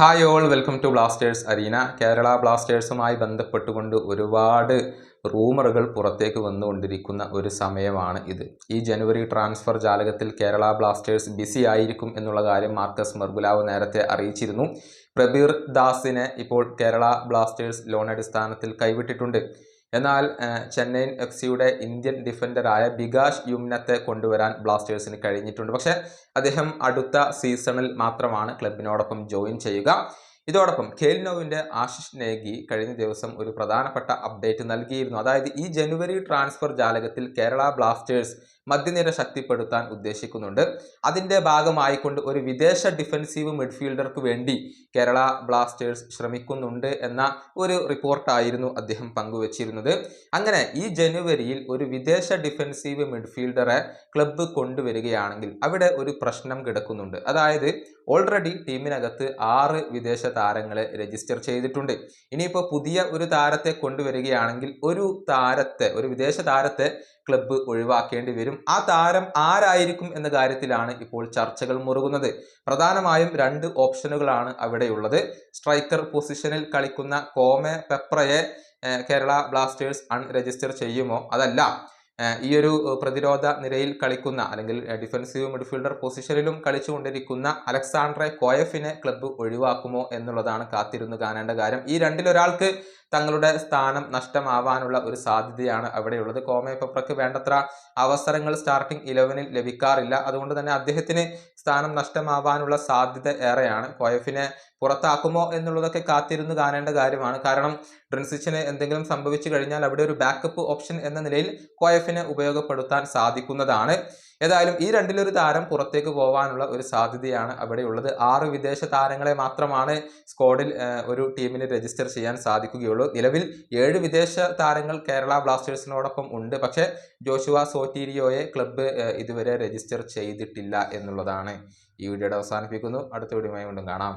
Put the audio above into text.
Hi all welcome to Blasters arena Kerala ബ്ലാസ്റ്റേഴ്സുമായി ബന്ധപ്പെട്ടുകൊണ്ട് ഒരുപാട് റൂമറുകൾ പുറത്തേക്ക് വന്നുകൊണ്ടിരിക്കുന്ന ഒരു സമയമാണ് ഇത്. ഈ ജനുവരി ട്രാൻസ്ഫർ ജാലകത്തിൽ കേരള ബ്ലാസ്റ്റേഴ്സ് ബിസി ആയിരിക്കും എന്നുള്ള കാര്യം മാർക്കസ് മെർഗുലാവ് നേരത്തെ അറിയിച്ചിരുന്നു. പ്രബീർ ദാസിനെ ഇപ്പോൾ കേരള ബ്ലാസ്റ്റേഴ്സ് ലോൺ അടിസ്ഥാനത്തിൽ കൈവിട്ടിട്ടുണ്ട്. എന്നാൽ ചെന്നൈയിൻ എഫ് സിയുടെ ഇന്ത്യൻ ഡിഫൻഡറായ ബികാഷ് യുമ്നത്തെ കൊണ്ടുവരാൻ ബ്ലാസ്റ്റേഴ്സിന് കഴിഞ്ഞിട്ടുണ്ട്. പക്ഷേ അദ്ദേഹം അടുത്ത സീസണിൽ മാത്രമാണ് ക്ലബിനോടൊപ്പം ജോയിൻ ചെയ്യുക. ഇതോടൊപ്പം ഖേൽനോവിന്റെ ആശിഷ് നേഗി കഴിഞ്ഞ ദിവസം ഒരു പ്രധാനപ്പെട്ട അപ്ഡേറ്റ് നൽകിയിരുന്നു. അതായത് ഈ ജനുവരി ട്രാൻസ്ഫർ ജാലകത്തിൽ കേരള ബ്ലാസ്റ്റേഴ്സ് മധ്യനിര ശക്തിപ്പെടുത്താൻ ഉദ്ദേശിക്കുന്നുണ്ട്. അതിന്റെ ഭാഗമായിക്കൊണ്ട് ഒരു വിദേശ ഡിഫൻസീവ് മിഡ്ഫീൽഡർക്ക് വേണ്ടി കേരള ബ്ലാസ്റ്റേഴ്സ് ശ്രമിക്കുന്നുണ്ട് എന്ന ഒരു റിപ്പോർട്ടായിരുന്നു അദ്ദേഹം പങ്കുവച്ചിരുന്നത്. അങ്ങനെ ഈ ജനുവരിയിൽ ഒരു വിദേശ ഡിഫൻസീവ് മിഡ്ഫീൽഡറെ ക്ലബ്ബ് കൊണ്ടുവരികയാണെങ്കിൽ അവിടെ ഒരു പ്രശ്നം കിടക്കുന്നുണ്ട്. അതായത് ഓൾറെഡി ടീമിനകത്ത് ആറ് വിദേശ താരങ്ങളെ രജിസ്റ്റർ ചെയ്തിട്ടുണ്ട്. ഇനിയിപ്പോൾ പുതിയ ഒരു താരത്തെ കൊണ്ടുവരികയാണെങ്കിൽ ഒരു താരത്തെ ഒരു വിദേശ താരത്തെ ക്ലബ്ബ് ഒഴിവാക്കേണ്ടി വരും. ആ താരം ആരായിരിക്കും എന്ന കാര്യത്തിലാണ് ഇപ്പോൾ ചർച്ചകൾ മുറുകുന്നത്. പ്രധാനമായും രണ്ട് ഓപ്ഷനുകളാണ് അവിടെയുള്ളത്. സ്ട്രൈക്കർ പൊസിഷനിൽ കളിക്കുന്ന കോമെ പെപ്രയെ കേരള ബ്ലാസ്റ്റേഴ്സ് അൺരജിസ്റ്റർ ചെയ്യുമോ? അതല്ല. ഈ ഒരു പ്രതിരോധ നിരയിൽ കളിക്കുന്ന അല്ലെങ്കിൽ ഡിഫൻസീവ് മിഡ്ഫീൽഡർ പൊസിഷനിലും കളിച്ചുകൊണ്ടിരിക്കുന്ന അലക്സാണ്ട്രെ കോയഫിനെ ക്ലബ്ബ് ഒഴിവാക്കുമോ എന്നുള്ളതാണ് കാത്തിരുന്ന് കാണേണ്ട കാര്യം. ഈ രണ്ടിലൊരാൾക്ക് തങ്ങളുടെ സ്ഥാനം നഷ്ടമാവാനുള്ള ഒരു സാധ്യതയാണ് അവിടെയുള്ളത്. കോമെ വേണ്ടത്ര അവസരങ്ങൾ സ്റ്റാർട്ടിംഗ് ഇലവനിൽ ലഭിക്കാറില്ല. അതുകൊണ്ട് തന്നെ അദ്ദേഹത്തിന് സ്ഥാനം നഷ്ടമാവാനുള്ള സാധ്യത ഏറെയാണ്. കോയഫിനെ പുറത്താക്കുമോ എന്നുള്ളതൊക്കെ കാത്തിരുന്ന് കാണേണ്ട കാര്യമാണ്. കാരണം ഡ്രിൻസിച്ചിന് എന്തെങ്കിലും സംഭവിച്ചു കഴിഞ്ഞാൽ അവിടെ ഒരു ബാക്കപ്പ് ഓപ്ഷൻ എന്ന നിലയിൽ കോയഫിനെ ഉപയോഗപ്പെടുത്താൻ സാധിക്കുന്നതാണ്. ഏതായാലും ഈ രണ്ടിലൊരു താരം പുറത്തേക്ക് പോകാനുള്ള ഒരു സാധ്യതയാണ് അവിടെ ഉള്ളത് ആറ് വിദേശ താരങ്ങളെ മാത്രമാണ് സ്ക്വാഡിൽ ഒരു ടീമിന് രജിസ്റ്റർ ചെയ്യാൻ സാധിക്കുകയുള്ളൂ. നിലവിൽ ഏഴ് വിദേശ താരങ്ങൾ കേരള ബ്ലാസ്റ്റേഴ്സിനോടൊപ്പം ഉണ്ട്. പക്ഷേ ജോഷുവ സോറ്റീരിയോയെ ക്ലബ്ബ് ഇതുവരെ രജിസ്റ്റർ ചെയ്തിട്ടില്ല എന്നുള്ളതാണ് ഈ വീഡിയോയുടെ അവസാനിപ്പിക്കുന്നു. അടുത്ത വീഡിയോയുമായി വീണ്ടും കാണാം.